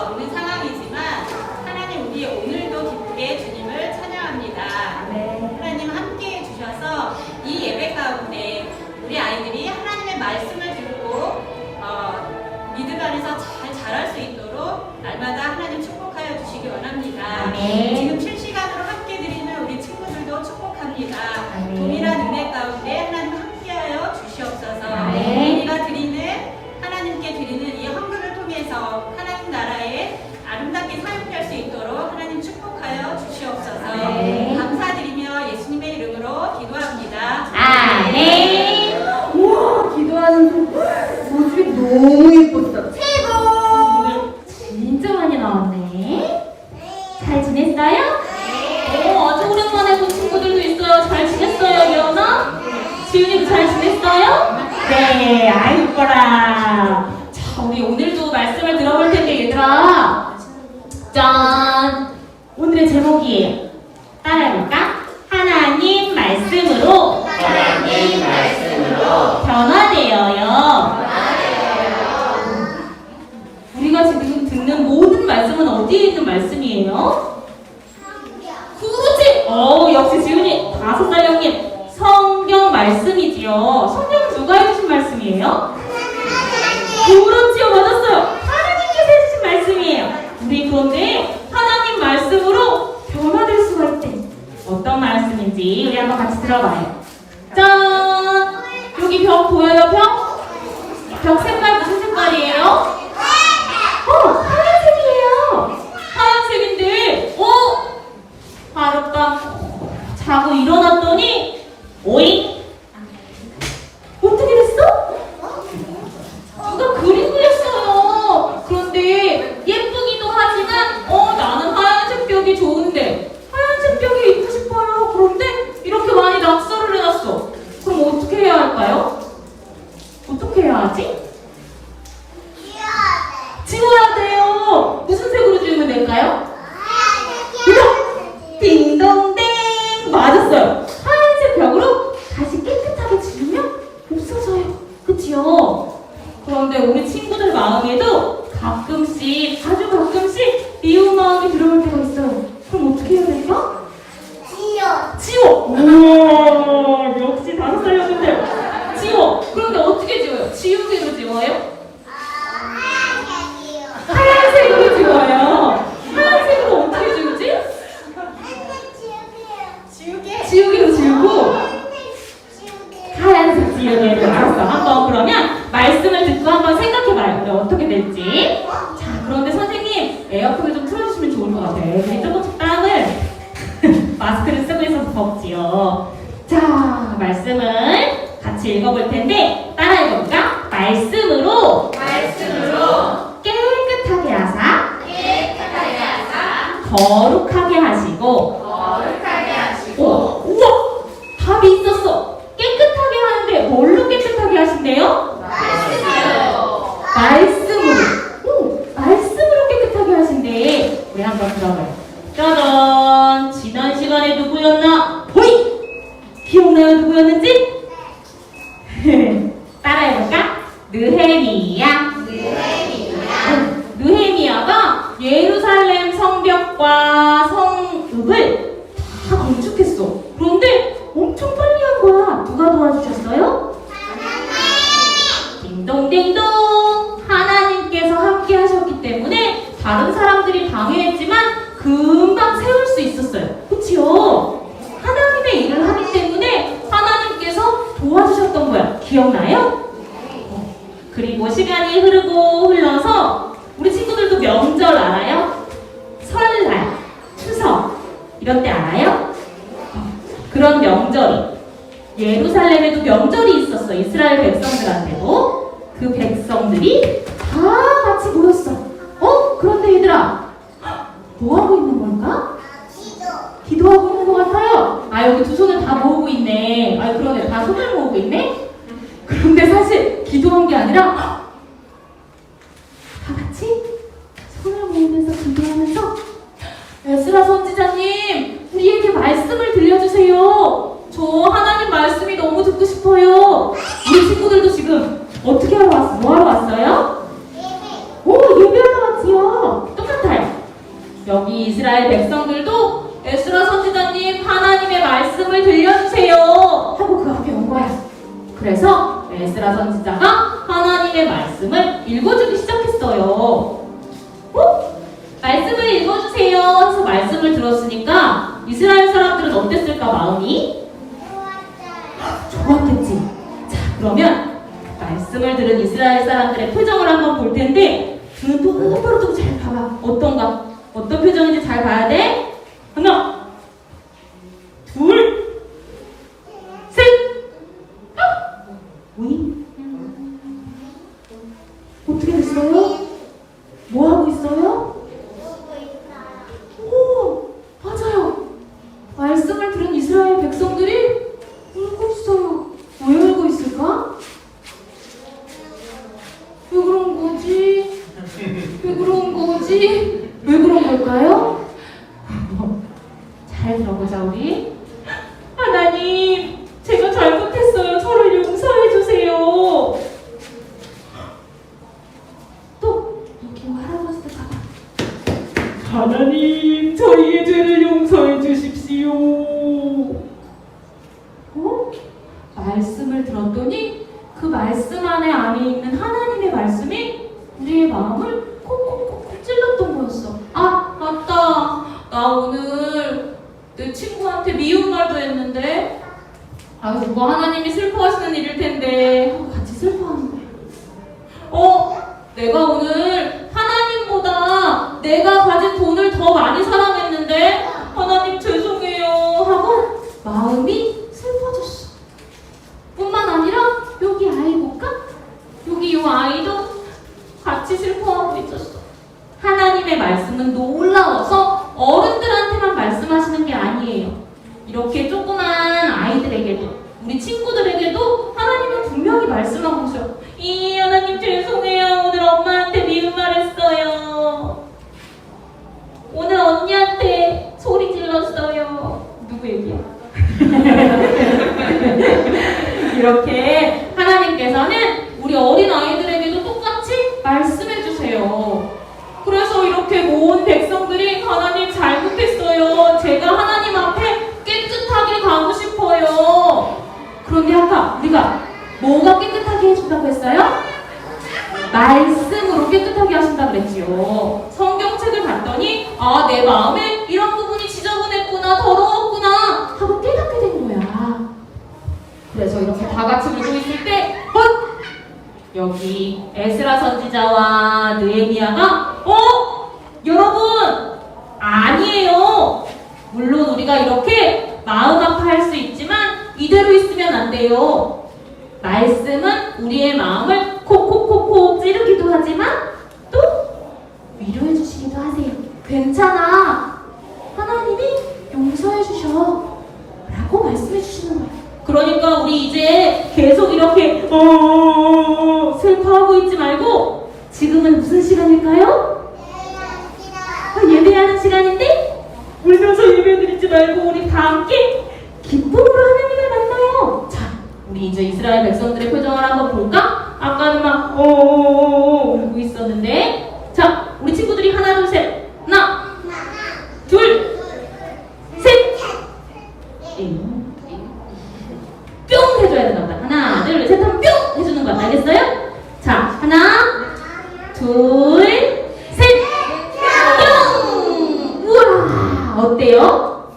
수 없는 상황이지만 하나님 우리 오늘도 기쁘게 주님을 찬양합니다. 하나님 함께 해주셔서 이 예배 가운데 우리 아이들이 하나님의 말씀을 듣고 어, 믿음 안에서 잘 자랄 수 있도록 날마다 하나님 축복하여 주시기 원합니다. 지금 실시간으로 함께 드리는 우리 친구들도 축복합니다. 동일한 지훈이도 잘 지냈어요? 네, 아이 이뻐라. 자, 우리 오늘도 말씀을 들어볼 텐데, 얘들아. 짠! 오늘의 제목이에요. 따라해볼까? 하나님 말씀으로 하나님 말씀으로 변화되어요. 우리가 지금 듣는 모든 말씀은 어디에 있는 말씀이에요? 그렇지! 어, 역시 지훈이 다섯 살 형님 말씀이지요. 성경은 누가 해주신 말씀이에요? 그렇지요, 맞았어요. 하나님께서 해주신 말씀이에요. 우리 그런데 하나님 말씀으로 변화될 수가 있대. 어떤 말씀인지 우리 한번 같이 들어봐요. 짠! 여기 벽 보여요, 벽? 벽 색깔 무슨 색깔이에요? 어, 하얀색이에요. 하얀색인데, 어? 하룻밤 자고 일어났더니, 오잉? 어떻게 됐어? 누가 그림 그렸어요. 그런데 예쁘기도 하지만, 어, 나는 하얀색 벽이 좋은데, 하얀색 벽이 입고 싶어요. 그런데 이렇게 많이 낙서를 해놨어. 그럼 어떻게 해야 할까요? 어떻게 해야 하지? 지워야 돼요. 무슨 색으로 지우면 될까요? 이거 딩동댕 맞았어요. 하얀색 벽으로 다시 깨끗하게 지우면 없어져요. 그치요? 그런데 우리 친구들 마음에도 가끔씩 아주 가끔씩 미운 마음이 들어올 때가 있어요. 그럼 어떻게 해야 될까? 지워. 우와 역시 다섯 살이었는데 지워. 그런데 어떻게 지워요? 지우개로 지워요? 하얀색으로 지워요. 하얀색으로 어떻게 지우지? 지우개. 지우개로 지우고 하얀색 지우개로 알았어. 한번 그러면 말씀을 듣고 한번 생각해봐요. 우리 어떻게 될지. 자, 그런데 선생님 에어컨을 좀 틀어주시면 좋을 것 같아요. 우리 조금씩 땀을 마스크를 쓰고 있어서 덥지요. 자, 말씀을 같이 읽어볼 텐데 따라해볼까? 말씀으로 말씀으로 깨끗하게 하사 깨끗하게 하사 거룩하게 하시고 거룩하게 하시고 오, 우와! 답이 있었어. 깨끗하게 하는데 뭘로 깨끗하게 하신대요? 말씀으로 말씀으로. 오, 말씀으로 깨끗하게 하신대. 우리 한번 들어봐요. 짜잔! 지난 시간에 누구였나? 보이! 기억나요? 누구였는지? 따라해볼까? 느헤미야. 응, 느헤미야가 예루살렘 성벽과 성읍을 다 건축했어. 그런데 엄청 빨리 한 거야. 누가 도와주셨어요? 딩동댕동 하나님께서 함께 하셨기 때문에 다른 사람들이 방해했지만 금방 세울 수 있었어요. 그치요? 하나님의 일을 하기 때문에 하나님께서 도와주셨던 거야. 기억나요? 어. 그리고 시간이 흐르고 흘러서 우리 친구들도 명절 알아요? 이런 때 알아요? 어. 그런 명절이 예루살렘에도 명절이 있었어. 이스라엘 백성들한테도. 그 백성들이 다 같이 모였어. 어? 그런데 얘들아, 뭐 하고 있는 걸까? 기도하고 있는 것 같아요. 아, 여기 두 손을 다 모으고 있네. 아, 그러네. 다 손을 모으고 있네. 그런데 사실 기도한 게 아니라 다 같이 손을 모으면서 기도하면서 에스라 선지자님, 우리에게 말씀을 들려주세요. 저 하나님 말씀이 너무 듣고 싶어요. 우리 친구들도 지금 어떻게 하러 왔어? 뭐 하러 왔어요? 오, 예배하러 왔지요. 똑같아요. 여기 이스라엘 백성들도 에스라 선지자님 하나님의 말씀을 들려주세요 하고 그 앞에 온 거야. 그래서 에스라 선지자가 하나님의 말씀을 읽어주기 잘 들어보자 우리. 하나님, 제가 잘못했어요. 저를 용서해 주세요. 또 여기 할아버지도 가봐. 하나님, 저희의 죄를 용서해 주십시오. 어? 말씀을 들었더니 그 말씀 안에 안에 있는 하나님의 말씀이 우리의 마음을 콕콕콕 찔렀던 거였어. 아, 맞다. 나 오늘 내 친구한테 미운 말도 했는데 아, 그거 하나님이 슬퍼하시는 일일 텐데 같이 슬퍼하는 거야. 어, 내가 오늘 하나님보다 내가 가진 돈을 더 많이 사랑했는데 하나님 죄송해요 하고 마음이 슬퍼졌어. 뿐만 아니라 여기 아이 볼까? 여기 요 아이도 같이 슬퍼하고 있었어. 하나님의 말씀은 놀라워서 어른들한테만 말씀하시는 게 아니에요. 이렇게 조그만 아이들에게도 우리 친구들에게도 하나님은 분명히 말씀하고 있어요. 이 하나님 죄송해요. 오늘 엄마한테 미운 말 했어요. 오늘 언니한테 소리 질렀어요. 누구 얘기야? 이렇게 하나님께서는 우리 어린 아이들에게도 똑같이 말씀해 주세요. 그래서 이렇게 모은 백성들이 하나님 잘못했어요. 제가 하나님 앞에 깨끗하게 가고 싶어요. 그런데 아까 우리가 뭐가 깨끗하게 해준다고 했어요? 말씀으로 깨끗하게 하신다 그랬지요. 성경책을 봤더니 아 내 마음에 이런 부분이 지저분했구나 더러웠구나 하고 깨닫게 된 거야. 그래서 이렇게 다 같이 울고 있을 때 헛! 여기 에스라 선지자와 느헤미야가 어? 여러분 아니에요. 물론 우리가 이렇게 마음 아파할 수 있지만 이대로 있으면 안 돼요. 말씀은 우리의 마음을 찌르기도 하지만 또 위로해 주시기도 하세요. 괜찮아. 하나님이 용서해 주셔. 라고 말씀해 주시는 거예요. 그러니까 우리 이제 계속 이렇게 어 슬퍼하고 있지 말고 지금은 무슨 시간일까요? 아, 예배하는 시간인데 울면서 예배드리지 말고 우리 다 함께 기쁨으로 하나님을 만나요. 자, 우리 이제 이스라엘 백성들의 표정을 한번 볼까? 아까는 막 어, 울고 있었는데 자, 우리 친구들이 하나 둘 셋. 하나, 둘, 셋. ing. 뿅 해줘야 되나 보다. 하나, 둘, 셋 하면 뿅 해주는 거야. 알겠어요? 자, 하나, 둘, 셋. 뿅! 우와, 어때요?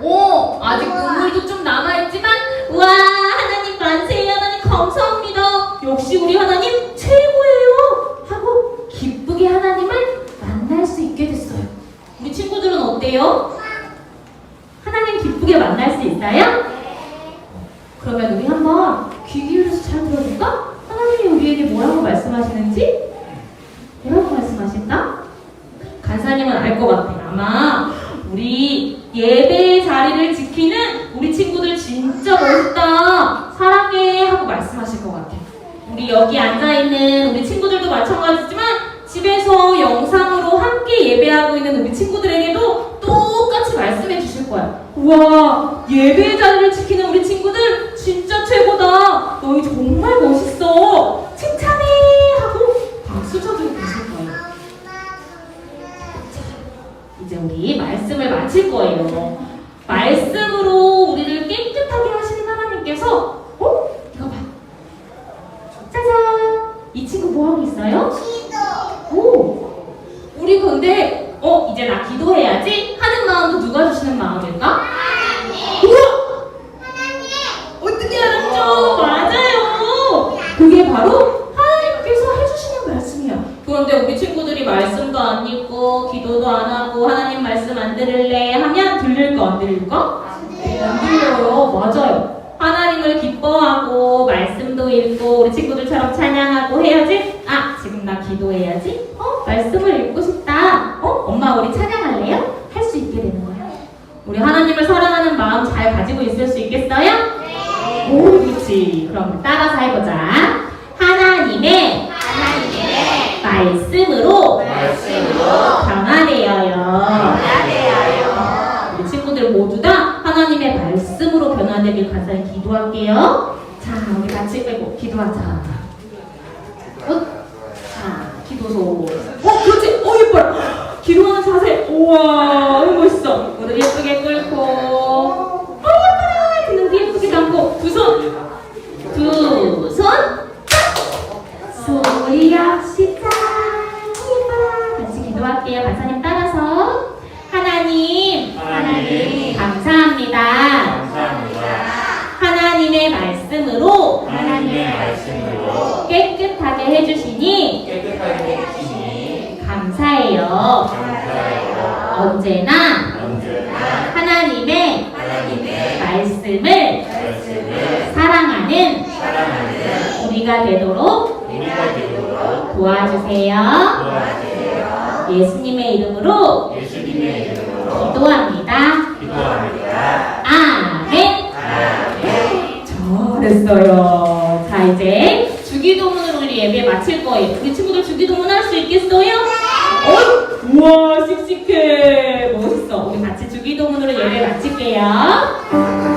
오, 아직 눈물도 좀 남아있지만, 우와, 하나님 만세, 하나님 감사합니다. 역시 우리 하나님 최고예요. 하고 기쁘게 하나님을 만날 수 있게 됐어요. 우리 친구들은 어때요? 하나님 기쁘게 만날 수 있어요? 그러면 우리 한번 귀 기울여서 잘 들어볼까? 하나님이 우리에게 뭐라고 말씀하시는지? 뭐라고 말씀하실까? 간사님은 알 것 같아. 아마 우리 예배 자리를 지키는 우리 친구들 진짜 멋있다. 사랑해. 하고 말씀하실 것 같아. 우리 여기 앉아있는 우리 친구들도 마찬가지지만 집에서 영상으로 함께 예배하고 있는 우리 친구들에게도 똑같이 말씀해 주실 거야. 와, 예배의 자리를 지키는 우리 친구들 진짜 최고다. 너희 정말 멋있어. 칭찬해 하고 박수 쳐주고 계실 거예요. 이제 우리 말씀을 마칠 거예요. 말씀으로 우리를 깨끗하게 하시는 하나님께서 어? 이거 봐. 짜잔! 이 친구 뭐 하고 있어요? 오! 우리 근데 어 이제 나 기도해야지 하는 마음도 누가 주시는 마음일까? 들릴까 안 들려요. 맞아요. 하나님을 기뻐하고 말씀도 읽고 우리 친구들처럼 찬양하고 해야지. 아 지금 나 기도해야지. 어 말씀을 읽고 싶다. 어 엄마 우리 찬양할래요? 할 수 있게 되는 거야. 우리 하나님을 사랑하는 마음 잘 가지고 있을 수 있겠어요? 오, 그렇지. 그럼 따라서 해보자. 어, 그렇지. 어, 예뻐요. 기도하는 자세. 우와, 멋있어. 무릎 예쁘게 꿇고. 언제나 하나님의 말씀을 사랑하는 우리가 되도록 도와주세요. 예수님의 이름으로. 기도합니다. 아멘. 아멘. 잘했어요. 자, 이제 주기도문으로 우리 예배 마칠 거예요. 우리 친구들 주기도문 할 수 있겠어요? 어? 우와, 씩씩해. 주기도문으로 예배 마칠게요.